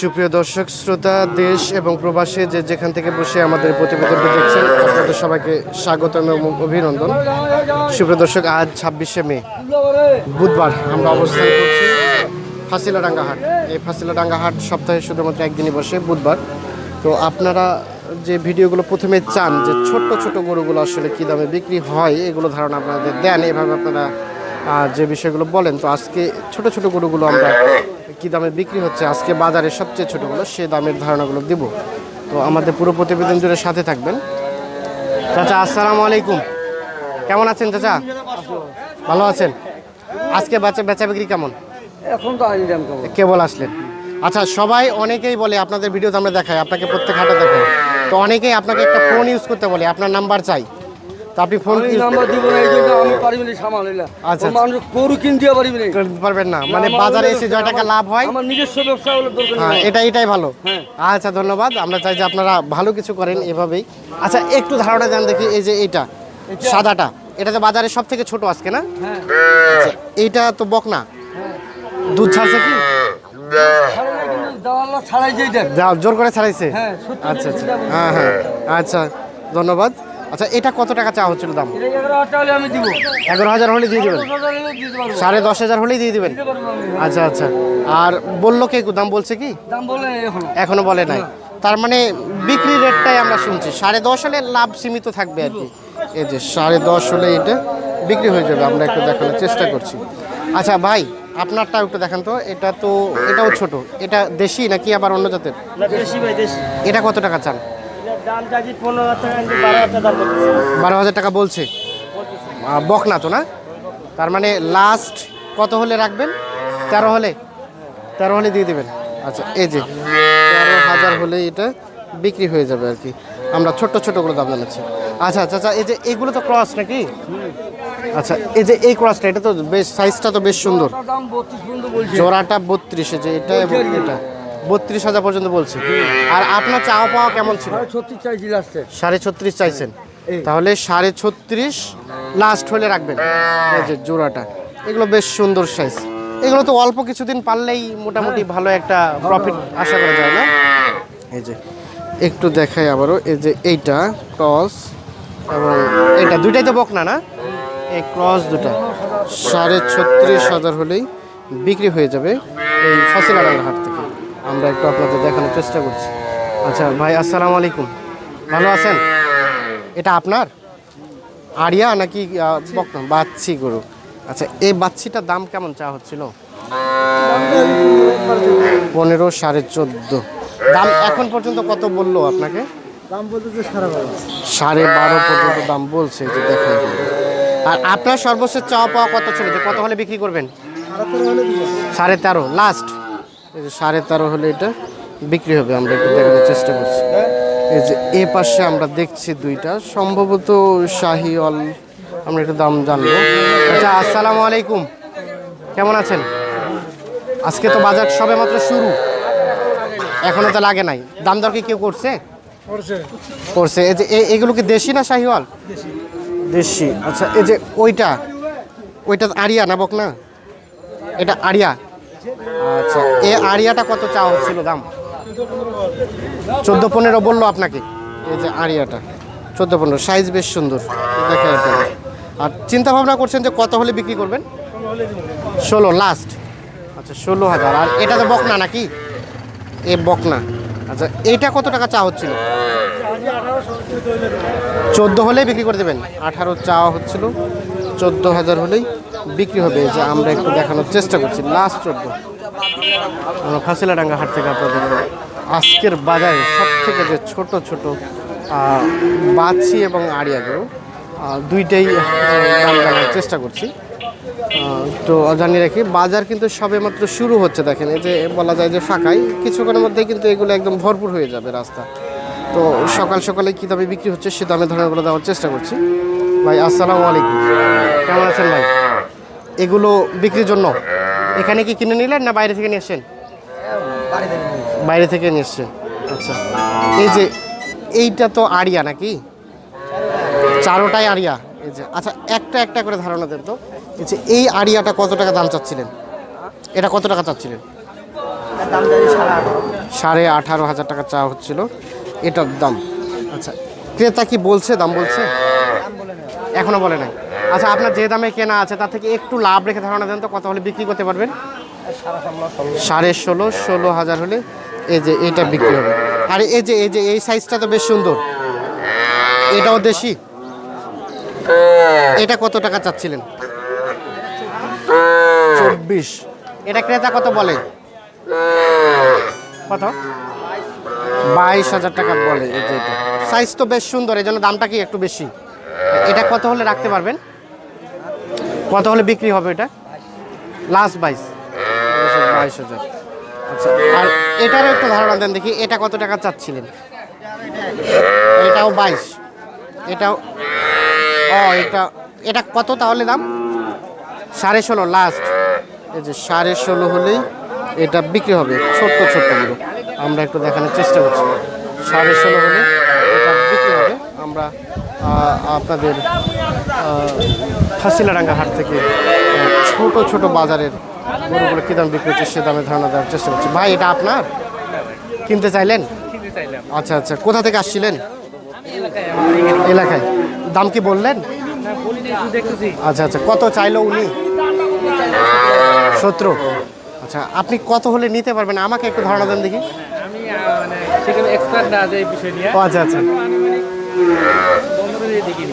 সুপ্রিয় দর্শক, শ্রোতা, দেশ এবং প্রবাসে যে যেখান থেকে বসে আমাদের প্রতিবেদনটি দেখছেন, আপনাদের সবাইকে স্বাগতম এবং অভিনন্দন। সুপ্রিয় দর্শক, আজ ছাব্বিশে মে, বুধবার আমরা অবস্থান করছি ফাঁসিলাডাঙ্গা হাট এই ফাঁসিলাডাঙ্গা হাট সপ্তাহে শুধুমাত্র একদিনই বসে, বুধবার। তো আপনারা যে ভিডিওগুলো প্রথমে চান, যে ছোট্ট ছোট গরুগুলো আসলে কী দামে বিক্রি হয়, এগুলো ধারণা আপনাদের দেন। এভাবে আপনারা যে বিষয়গুলো বলেন, তো আজকে ছোট ছোট গরুগুলো আমরা কী দামে বিক্রি হচ্ছে? আজকে বাজারে সবচেয়ে ছোটোগুলো সে দামের ধারণাগুলো দিব। তো আমাদের পুরো প্রতিবেদন জুড়ে সাথে থাকবেন। চাচা আসসালামু আলাইকুম। কেমন আছেন চাচা? ভালো আছেন? আজকে বাচ্চা বেচা বিক্রি কেমন? এখন তো আইন দাম কেমন? কেবল আসলেন। আচ্ছা সবাই অনেকেই বলে আপনাদের ভিডিওতে আমরা দেখাই আপনাকে প্রত্যেক হাটে দেখাই। তো অনেকেই আপনাকে একটা ফোন ইউজ করতে বলে আপনার নাম্বার চাই। তো আপনি ফোন আমি নাম্বার দিব না এই জন্য আমি পারিব না সামাল হইলা। আচ্ছা, মানুষ গরু কিনতে পারিব না। পারবেন না। মানে বাজারে এসে জয় টাকা লাভ হয়। আমার নিজস্ব ব্যবসা হলো দরকার হ্যাঁ এটা এটাই ভালো। হ্যাঁ। আচ্ছা ধন্যবাদ। আমরা চাই যে আপনারা ভালো কিছু করেন এভাবেই। আচ্ছা একটু ধারণা দেন দেখি এই যে এইটা সাদাটা। এটা তো বাজারে সব থেকে ছোট আজকে না? হ্যাঁ। আচ্ছা এইটা তো দুধ ছাড়ছে কি? ছাড়ে না কিন্তু দেওয়াল্লা ছাড়াই যেই দেন। যা জোর করে ছাড়াইছে? হ্যাঁ, আচ্ছা আচ্ছা। হ্যাঁ হ্যাঁ। আচ্ছা ধন্যবাদ। আচ্ছা এটা কত টাকা চাওয়া হচ্ছিল দাম? এগারো হাজার টাকা হলে আমি দিব। এগারো হাজার হলে দিয়ে দেবেন? সাড়ে দশ হাজার হলেই দিয়ে দিবেন? আচ্ছা আচ্ছা। আর বলল কে দাম বলছে কি? এখন বলে নাই। তার মানে বিক্রি রেটটাই আমরা শুনছি। সাড়ে দশ হলে লাভ সীমিত থাকবে আর কি। এই যে সাড়ে দশ হলে এটা বিক্রি হয়ে যাবে। আমরা একটু দেখানোর চেষ্টা করছি। আচ্ছা ভাই আপনারটা একটু দেখান তো। এটা তো এটাও ছোট। এটা দেশি নাকি আবার অন্য জাতের? এটা কত টাকা চান? দাম চাইছি পনেরো হাজার টাকা বারো হাজার টাকা বলছে? বকনা তো না? তার মানে লাস্ট কত হলে রাখবেন? তেরো হলে? তেরো হলে দিয়ে দেবেন। আচ্ছা এই যে তেরো হাজার হলে এটা বিক্রি হয়ে যাবে আর কি। আমরা ছোট্ট ছোটোগুলো দাম জানাচ্ছি। আচ্ছা আচ্ছা আচ্ছা এই যে এগুলো তো ক্রস নাকি? আচ্ছা এই যে এই ক্রসটা এটা তো বেশ সাইজটা তো বেশ সুন্দর। জোড়াটা বত্রিশে যে এটা এবং এটা। বত্রিশ হাজার পর্যন্ত বলছে। আর আপনার চাওয়া পাওয়া কেমন ছিল? সাড়ে ছত্রিশ চাইছেন। তাহলে সাড়ে ছত্রিশ লাস্ট হলে রাখবেন। এই যে জোড়াটা। এগুলো বেশ সুন্দর সাইজ এগুলো তো অল্প কিছুদিন পারলেই মোটামুটি ভালো একটা প্রফিট আশা করা যায় না? এই যে একটু দেখাই আবারও। এই যে এইটা ক্রস এবং এটা দুইটাই তো বকনা না? না এই ক্রস দুটা। সাড়ে ছত্রিশ হাজার হলেই বিক্রি হয়ে যাবে এই ফাঁসিলাডাঙ্গা হাট থেকে। আমরা একটু আপনাদের দেখানোর চেষ্টা করছি। আচ্ছা ভাই আসসালামু আলাইকুম। ভালো আছেন? এটা আপনার? আরিয়া নাকি বাচ্চি গরু। আচ্ছা এই বাচ্চিটার দাম কেমন চা হচ্ছিল? পনেরো সাড়ে চোদ্দ। দাম এখন পর্যন্ত কত বলল আপনাকে? দাম বলতেছে সাড়ে বারো। সাড়ে বারো পর্যন্ত দাম বলছে যে দেখেন। আর আপনার সর্বশেষ চাওয়া পাওয়া কত ছিল? যে কত হলে বিক্রি করবেন? সাড়ে তেরো লাস্ট এই যে সাড়ে তেরো হলে এটা বিক্রি হবে আমরা একটু দেখানোর চেষ্টা করছি। এই যে এ পাশে আমরা দেখছি দুইটা সম্ভবত শাহি অল আমরা একটু দাম জানব। আচ্ছা আসসালামু আলাইকুম। কেমন আছেন? আজকে তো বাজার সবে মাত্র শুরু। এখনও তো লাগে নাই। দাম দর কি কেউ করছে? করছে। এই যে এ- এগুলো কি দেশি না শাহিওয়াল? দেশি। আচ্ছা এই যে ওইটা ওইটা আরিয়া না বক না এটা আরিয়া? আচ্ছা এ আরিয়াটা কত চা হচ্ছিল দাম? চোদ্দ পনেরো বলল আপনাকে। এই যে আরিয়াটা চোদ্দ পনেরো, সাইজ বেশ সুন্দর। দেখে আর চিন্তা ভাবনা করছেন যে কত হলে বিক্রি করবেন? ষোলো লাস্ট আচ্ছা ষোলো হাজার। আর এটা তো বকনা নাকি? এ বকনা। আচ্ছা এইটা কত টাকা চা হচ্ছিল? চোদ্দ হলেই বিক্রি করে দেবেন। আঠারো চাওয়া হচ্ছিল। চোদ্দ হাজার হলেই বিক্রি হবে। যে আমরা একটু দেখানোর চেষ্টা করছি। লাস্ট চোদ্দ। ফাঁসিলাডাঙ্গা হাট থেকে আপনাদের আজকের বাজারে সব থেকে যে ছোট ছোট বাছি এবং আড়িয়াগুলো আহ, দুইটাই দাম জানার চেষ্টা করছি। তো জানিয়ে রাখি বাজার কিন্তু সবে মাত্র শুরু হচ্ছে দেখেন এই যে বলা যায় যে ফাঁকাই কিছুক্ষণের মধ্যেই কিন্তু এগুলো একদম ভরপুর হয়ে যাবে রাস্তা। তো সকাল সকালে কী দামে বিক্রি হচ্ছে সে দামে ধারণাগুলো দেওয়ার চেষ্টা করছি। ভাই আসসালামু আলাইকুম। কেমন আছেন ভাই? এগুলো বিক্রির জন্য? এখানে কি কিনে নিলেন না বাইরে থেকে নিয়ে এসছেন বাইরে থেকে নিয়ে এসছেন আচ্ছা। এই যে এইটা তো আড়িয়া নাকি? চারোটাই আরিয়া। এই যে আচ্ছা একটা একটা করে ধারণা দেন তো। এই যে এই আড়িয়াটা কত টাকা দাম চাচ্ছিলেন? এটা কত টাকা চাচ্ছিলেন? সাড়ে আঠারো। সাড়ে আঠারো হাজার টাকা চাওয়া হচ্ছিল। এটার দাম। আচ্ছা ক্রেতা কি বলছে? দাম বলছে? দাম বলে নাই। আচ্ছা আপনার যে দামে কেনা আছে, তার থেকে একটু লাভ রেখে ধারণা দেন তো, কত হলে বিক্রি করতে পারবেন? সাড়ে ষোলো ষোলো হাজার হলে এই যে এটা বিক্রি হবে। আর এই যে এই যে, এই সাইজটা তো বেশ সুন্দর। এটাও দেশি? এটা কত টাকা চাচ্ছিলেন? চব্বিশ। এটা ক্রেতা কত বলে? কত? বাইশ হাজার টাকা বলে এই যে এটা। সাইজ তো বেশ সুন্দর এই জন্য দামটা কি একটু বেশি? এটা কত হলে রাখতে পারবেন? কত হলে বিক্রি হবে এটা? লাস্ট বাইশ বাইশ হাজার। আচ্ছা আর এটারও একটু ধারণা দেন দেখি, এটা কত টাকা চাচ্ছিলেন? এটাও বাইশ। এটাও, ও, এটা এটা কত তাহলে দাম? সাড়ে ষোলো লাস্ট এই যে সাড়ে ষোলো হলেই এটা বিক্রি হবে, ছোট্ট ছোট্টগুলো আমরা একটু দেখানোর চেষ্টা করছি। সাড়ে ষোলো হলে আমরা আপনাদের ফাঁসিলাডাঙ্গা হাট থেকে ছোট ছোট বাজারের গরুগুলো কী দাম বিক্রি হচ্ছে সে দামে ধারণা দেওয়ার চেষ্টা করছি। ভাই এটা আপনার? কিনতে চাইলেন? আচ্ছা আচ্ছা কোথা থেকে আসছিলেন? এলাকায়। দাম কি বললেন? আচ্ছা আচ্ছা কত চাইলো উনি? সতেরো আচ্ছা আপনি কত হলে নিতে পারবেন? আমাকে একটু ধারণা দেন দেখি। মানে আচ্ছা আচ্ছা।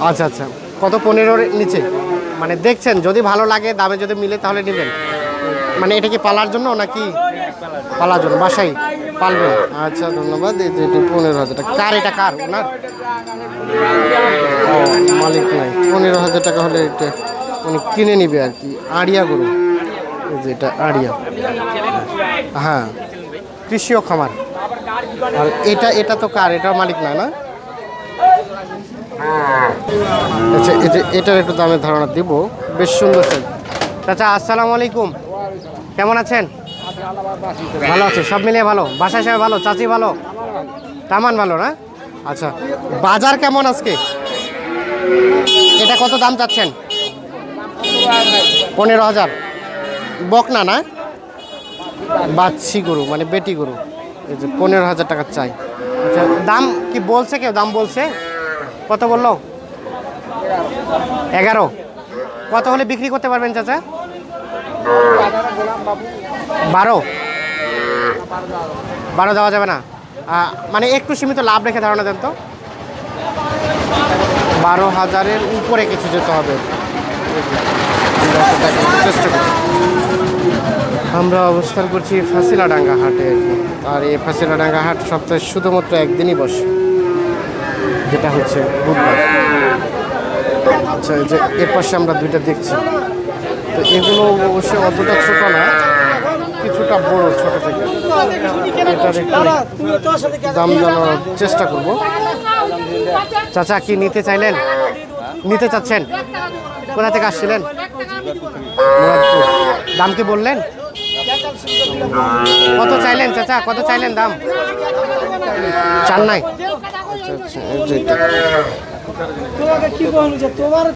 আচ্ছা আচ্ছা। কত পনেরোর নিচে? মানে দেখছেন, যদি ভালো লাগে, দামে যদি মিলে তাহলে নেবেন। মানে এটা কি পালার জন্য নাকি পালার জন্য? বাসাই পালবেন। আচ্ছা ধন্যবাদ। পনেরো হাজার টাকা। কার এটা কার? ওনার? মালিক নাই। পনেরো হাজার টাকা হলে এটা উনি কিনে নিবে আর কি। আড়িয়া গরু। এই যে এটা আড়িয়া। হ্যাঁ। কৃষিও খামার। আর এটা এটা তো কার? এটার মালিক না না? আচ্ছা এই যে এটার একটু দামের ধারণা দিব। বেশ সুন্দর চাই চাচা, আসসালামু আলাইকুম। কেমন আছেন? ভালো আছে, সব মিলিয়ে ভালো। বাসায় সবাই ভালো? চাচি ভালো? তামান ভালো না? আচ্ছা বাজার কেমন আজকে? এটা কত দাম চাচ্ছেন? পনেরো হাজার। বকনা না? বাচ্চি গরু মানে বেটি গরু। এই যে পনেরো হাজার টাকা চাই। আচ্ছা দাম কি বলছে কেউ? দাম বলছে? কত বলল? এগারো। কত হলে বিক্রি করতে পারবেন, চাচা? বারো। বারো দেওয়া যাবে না। মানে একটু সীমিত লাভ রেখে ধারণা দেন তো। বারো হাজারের উপরে কিছু যেতে হবে। আমরা অবস্থান করছি ফাঁসিলাডাঙ্গা হাটে। আর এই ফাঁসিলাডাঙ্গা হাট সপ্তাহে শুধুমাত্র একদিনই বসে। যেটা হচ্ছে বুধবার। আচ্ছা যে এর পাশে আমরা দুইটা দেখছি। তো এগুলো অবশ্য অতটা ছোট না, কিছুটা বড়, ছোট থেকে। একটু দাম জানার চেষ্টা করব। চাচা, কি নিতে চাইলেন? নিতে চাচ্ছেন? কোথা থেকে আসছিলেন? দাম কি বললেন? কত চাইলেন, চাচা? কত চাইলেন দাম? চান নাই। আচ্ছা আচ্ছা এই যে এটা।